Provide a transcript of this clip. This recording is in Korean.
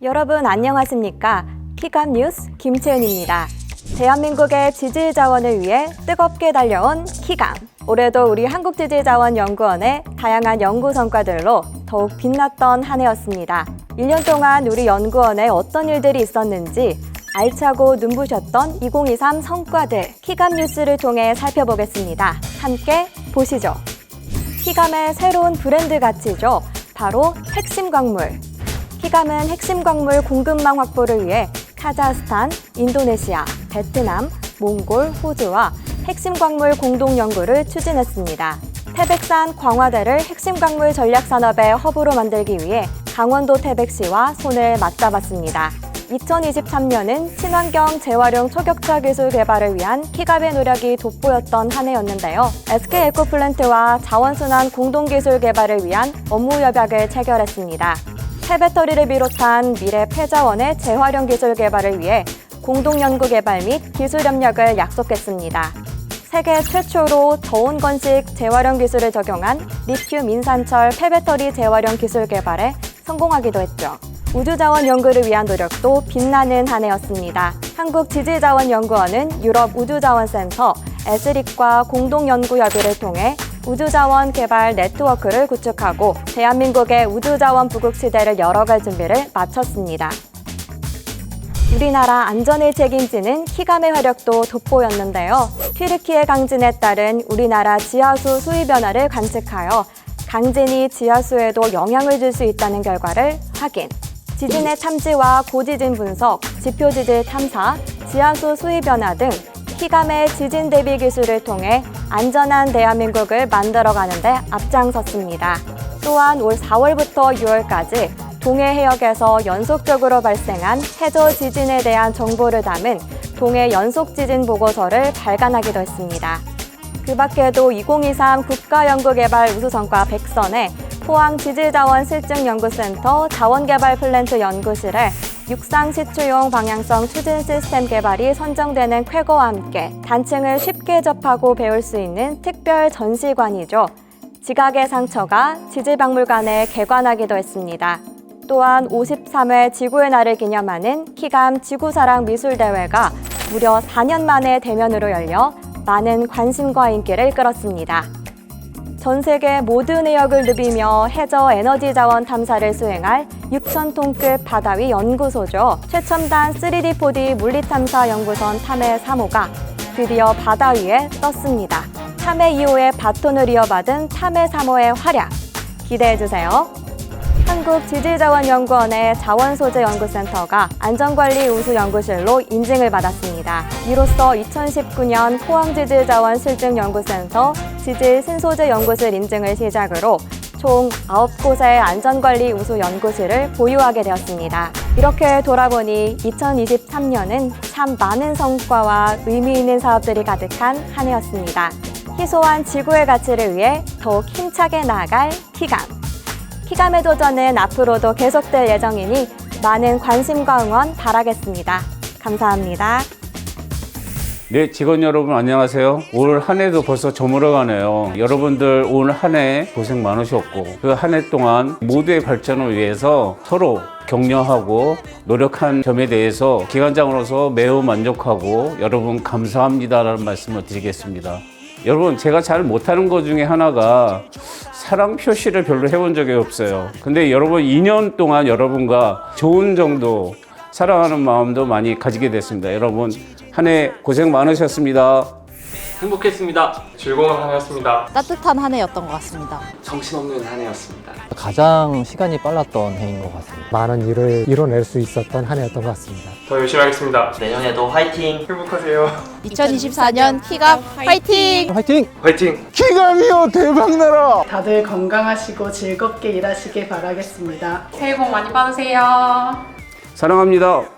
여러분 안녕하십니까? 키감 뉴스 김채은입니다. 대한민국의 지질 자원을 위해 뜨겁게 달려온 키감. 올해도 우리 한국지질자원연구원의 다양한 연구 성과들로 더욱 빛났던 한 해였습니다. 1년 동안 우리 연구원에 어떤 일들이 있었는지 알차고 눈부셨던 2023 성과들 키감 뉴스를 통해 살펴보겠습니다. 함께 보시죠. 키감의 새로운 브랜드 가치죠. 바로 핵심 광물. 키감은 핵심 광물 공급망 확보를 위해 카자흐스탄, 인도네시아, 베트남, 몽골, 호주와 핵심 광물 공동 연구를 추진했습니다. 태백산 광화대를 핵심 광물 전략 산업의 허브로 만들기 위해 강원도 태백시와 손을 맞잡았습니다. 2023년은 친환경 재활용 초격차 기술 개발을 위한 키갑의 노력이 돋보였던 한 해였는데요. SK 에코플랜트와 자원순환 공동기술 개발을 위한 업무 협약을 체결했습니다. 폐배터리를 비롯한 미래 폐자원의 재활용 기술 개발을 위해 공동 연구 개발 및 기술 협력을 약속했습니다. 세계 최초로 저온 건식 재활용 기술을 적용한 리튬 인산철 폐배터리 재활용 기술 개발에 성공하기도 했죠. 우주자원 연구를 위한 노력도 빛나는 한 해였습니다. 한국지질자원연구원은 유럽 우주자원센터 에스릭과 공동연구 협의를 통해 우주자원 개발 네트워크를 구축하고 대한민국의 우주자원 부국 시대를 열어갈 준비를 마쳤습니다. 우리나라 안전을 책임지는 키감의 화력도 돋보였는데요. 튀르키예 강진에 따른 우리나라 지하수 수위 변화를 관측하여 강진이 지하수에도 영향을 줄 수 있다는 결과를 확인. 지진의 탐지와 고지진 분석, 지표 지질 탐사, 지하수 수위 변화 등 키감의 지진 대비 기술을 통해 안전한 대한민국을 만들어가는 데 앞장섰습니다. 또한 올 4월부터 6월까지 동해 해역에서 연속적으로 발생한 해저 지진에 대한 정보를 담은 동해 연속 지진 보고서를 발간하기도 했습니다. 그 밖에도 2023 국가연구개발 우수성과 100선에 포항 지질자원 실증연구센터 자원개발 플랜트 연구실에 육상 시추용 방향성 추진 시스템 개발이 선정되는 쾌거와 함께 단층을 쉽게 접하고 배울 수 있는 특별 전시관이죠. 지각의 상처가 지질박물관에 개관하기도 했습니다. 또한 53회 지구의 날을 기념하는 키감 지구사랑 미술대회가 무려 4년 만에 대면으로 열려 많은 관심과 인기를 끌었습니다. 전 세계 모든 해역을 누비며 해저 에너지 자원 탐사를 수행할 6,000톤급 바다 위 연구소죠. 최첨단 3D 4D 물리 탐사 연구선 탐해 3호가 드디어 바다 위에 떴습니다. 탐해 2호의 바톤을 이어받은 탐해 3호의 활약 기대해 주세요. 한국지질자원연구원의 자원소재연구센터가 안전관리 우수연구실로 인증을 받았습니다. 이로써 2019년 포항지질자원 실증연구센터 지질 신소재 연구실 인증을 시작으로 총 9곳의 안전관리 우수 연구실을 보유하게 되었습니다. 이렇게 돌아보니 2023년은 참 많은 성과와 의미 있는 사업들이 가득한 한 해였습니다. 희소한 지구의 가치를 위해 더욱 힘차게 나아갈 키감. 키감의 도전은 앞으로도 계속될 예정이니 많은 관심과 응원 바라겠습니다. 감사합니다. 네, 직원 여러분 안녕하세요. 올 한 해도 벌써 저물어 가네요. 여러분들 올 한 해 고생 많으셨고 그 한 해 동안 모두의 발전을 위해서 서로 격려하고 노력한 점에 대해서 기관장으로서 매우 만족하고 여러분 감사합니다라는 말씀을 드리겠습니다. 여러분 제가 잘 못하는 것 중에 하나가 사랑 표시를 별로 해본 적이 없어요. 근데 여러분 2년 동안 여러분과 좋은 정도 사랑하는 마음도 많이 가지게 됐습니다. 여러분 한 해 고생 많으셨습니다. 행복했습니다. 즐거운 한 해였습니다. 따뜻한 한 해였던 것 같습니다. 정신없는 한 해였습니다. 가장 시간이 빨랐던 해인 것 같습니다. 많은 일을 이뤄낼 수 있었던 한 해였던 것 같습니다. 더 열심히 하겠습니다. 내년에도 화이팅! 행복하세요. 2024년 키갑 화이팅! 화이팅! 화이팅! 키감이요 대박나라 다들 건강하시고 즐겁게 일하시길 바라겠습니다. 새해 복 많이 받으세요. 사랑합니다.